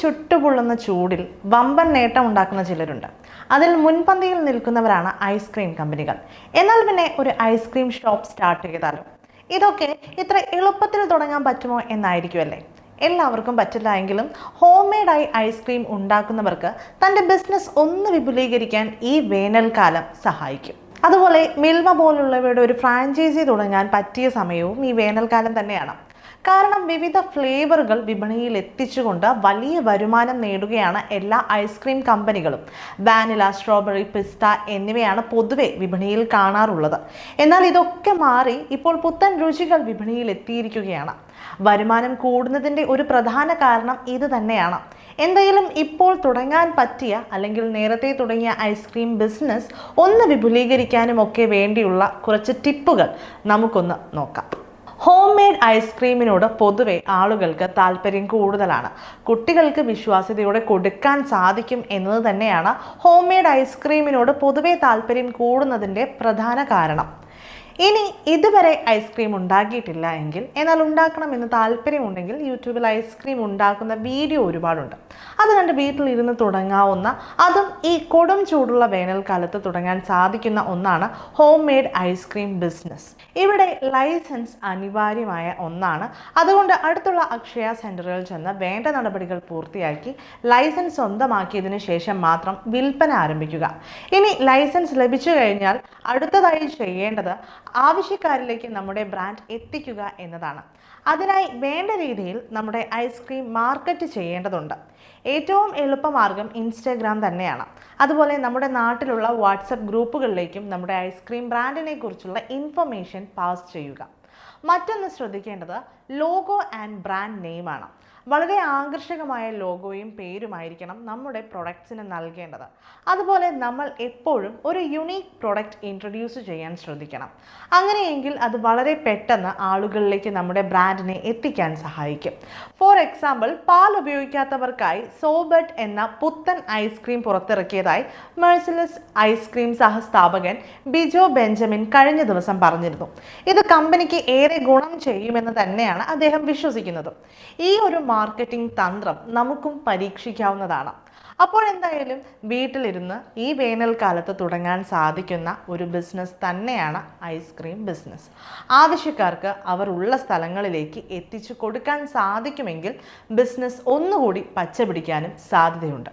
ചുട്ടുപൊള്ളുന്ന ചൂടിൽ വമ്പൻ നേട്ടം ഉണ്ടാക്കുന്ന ചിലരുണ്ട്. അതിൽ മുൻപന്തിയിൽ നിൽക്കുന്നവരാണ് ഐസ്ക്രീം കമ്പനികൾ. എന്നാൽ പിന്നെ ഒരു ഐസ്ക്രീം ഷോപ്പ് സ്റ്റാർട്ട് ചെയ്താലോ ഇതൊക്കെ ഇത്ര എളുപ്പത്തിൽ തുടങ്ങാൻ പറ്റുമോ എന്നായിരിക്കുമല്ലേ? എല്ലാവർക്കും പറ്റില്ല എങ്കിലും ഹോം മെയ്ഡായി ഐസ്ക്രീം ഉണ്ടാക്കുന്നവർക്ക് തന്റെ ബിസിനസ് ഒന്ന് വിപുലീകരിക്കാൻ ഈ വേനൽക്കാലം സഹായിക്കും. അതുപോലെ മിൽമ പോലുള്ളവയുടെ ഒരു ഫ്രാഞ്ചൈസി തുടങ്ങാൻ പറ്റിയ സമയവും ഈ വേനൽക്കാലം തന്നെയാണ്. കാരണം വിവിധ ഫ്ലേവറുകൾ വിപണിയിൽ എത്തിച്ചുകൊണ്ട് വലിയ വരുമാനം നേടുകയാണ് എല്ലാ ഐസ്ക്രീം കമ്പനികളും. വാനില സ്ട്രോബെറി പിസ്ത എന്നിവയാണ് പൊതുവെ വിപണിയിൽ കാണാറുള്ളത്. എന്നാൽ ഇതൊക്കെ മാറി ഇപ്പോൾ പുത്തൻ രുചികൾ വിപണിയിൽ എത്തിയിരിക്കുകയാണ്. വരുമാനം കൂടുന്നതിന്റെ ഒരു പ്രധാന കാരണം ഇത് തന്നെയാണ്. എന്തായാലും ഇപ്പോൾ തുടങ്ങാൻ പറ്റിയ അല്ലെങ്കിൽ നേരത്തെ തുടങ്ങിയ ഐസ്ക്രീം ബിസിനസ് ഒന്ന് വിപുലീകരിക്കാനും ഒക്കെ വേണ്ടിയുള്ള കുറച്ച് ടിപ്പുകൾ നമുക്കൊന്ന് നോക്കാം. ഹോം മെയ്ഡ് ഐസ്ക്രീമിനോട് പൊതുവെ ആളുകൾക്ക് താല്പര്യം കൂടുതലാണ്. കുട്ടികൾക്ക് വിശ്വാസ്യതയോടെ കൊടുക്കാൻ സാധിക്കും എന്നത് തന്നെയാണ് ഹോം മെയ്ഡ് ഐസ്ക്രീമിനോട് പൊതുവെ താല്പര്യം കൂടുന്നതിന്റെ പ്രധാന കാരണം. ഇനി ഇതുവരെ ഐസ്ക്രീം ഉണ്ടാക്കിയിട്ടില്ല എങ്കിൽ എന്നാൽ ഉണ്ടാക്കണമെന്ന് താല്പര്യമുണ്ടെങ്കിൽ യൂട്യൂബിൽ ഐസ്ക്രീം ഉണ്ടാക്കുന്ന വീഡിയോ ഒരുപാടുണ്ട്. അത് കണ്ട് വീട്ടിലിരുന്ന് തുടങ്ങാവുന്ന അതും ഈ കൊടും ചൂടുള്ള വേനൽക്കാലത്ത് തുടങ്ങാൻ സാധിക്കുന്ന ഒന്നാണ് home made ice cream business ഇവിടെ ലൈസൻസ് അനിവാര്യമായ ഒന്നാണ്. അതുകൊണ്ട് അടുത്തുള്ള അക്ഷയ സെന്ററുകളിൽ ചെന്ന് വേണ്ട നടപടികൾ പൂർത്തിയാക്കി ലൈസൻസ് സ്വന്തമാക്കിയതിനു ശേഷം മാത്രം വിൽപ്പന ആരംഭിക്കുക. ഇനി ലൈസൻസ് ലഭിച്ചു കഴിഞ്ഞാൽ അടുത്തതായി ചെയ്യേണ്ടത് ആവശ്യക്കാരിലേക്ക് നമ്മുടെ ബ്രാൻഡ് എത്തിക്കുക എന്നതാണ്. അതിനായി വേണ്ട രീതിയിൽ നമ്മുടെ ഐസ്ക്രീം മാർക്കറ്റ് ചെയ്യേണ്ടതുണ്ട്. ഏറ്റവും എളുപ്പമാർഗം ഇൻസ്റ്റാഗ്രാം തന്നെയാണ്. അതുപോലെ നമ്മുടെ നാട്ടിലുള്ള വാട്സപ്പ് ഗ്രൂപ്പുകളിലേക്കും നമ്മുടെ ഐസ്ക്രീം ബ്രാൻഡിനെ കുറിച്ചുള്ള ഇൻഫർമേഷൻ പാസ് ചെയ്യുക. മറ്റൊന്ന് ശ്രദ്ധിക്കേണ്ടത് ലോഗോ ആൻഡ് ബ്രാൻഡ് നെയിമാണ്. വളരെ ആകർഷകമായ ലോഗോയും പേരുമായിരിക്കണം നമ്മുടെ പ്രൊഡക്ട്സിന് നൽകേണ്ടത്. അതുപോലെ നമ്മൾ എപ്പോഴും ഒരു യുണീക്ക് പ്രൊഡക്റ്റ് ഇൻട്രൊഡ്യൂസ് ചെയ്യാൻ ശ്രദ്ധിക്കണം. അങ്ങനെയെങ്കിൽ അത് വളരെ പെട്ടെന്ന് ആളുകളിലേക്ക് നമ്മുടെ ബ്രാൻഡിനെ എത്തിക്കാൻ സഹായിക്കും. ഫോർ എക്സാമ്പിൾ പാൽ ഉപയോഗിക്കാത്തവർക്കായി സോബട്ട് എന്ന പുത്തൻ ഐസ്ക്രീം പുറത്തിറക്കിയതായി മെഴ്സിലസ് ഐസ്ക്രീം സഹസ്ഥാപകൻ ബിജോ ബെഞ്ചമിൻ കഴിഞ്ഞ ദിവസം പറഞ്ഞിരുന്നു. ഇത് കമ്പനിക്ക് ഏറെ ഗുണം ചെയ്യുമെന്ന് തന്നെയാണ് അദ്ദേഹം വിശ്വസിക്കുന്നത്. ഈ ഒരു മാർക്കറ്റിംഗ് തന്ത്രം നമുക്കും പരീക്ഷിക്കാവുന്നതാണ്. അപ്പോൾ എന്തായാലും വീട്ടിലിരുന്ന് ഈ വേനൽക്കാലത്ത് തുടങ്ങാൻ സാധിക്കുന്ന ഒരു ബിസിനസ് തന്നെയാണ് ഐസ്ക്രീം ബിസിനസ് ആവശ്യക്കാർക്ക് അവർ ഉള്ള സ്ഥലങ്ങളിലേക്ക് എത്തിച്ചു കൊടുക്കാൻ സാധിക്കുമെങ്കിൽ ബിസിനസ് ഒന്നുകൂടി പച്ച പിടിക്കാനും സാധ്യതയുണ്ട്.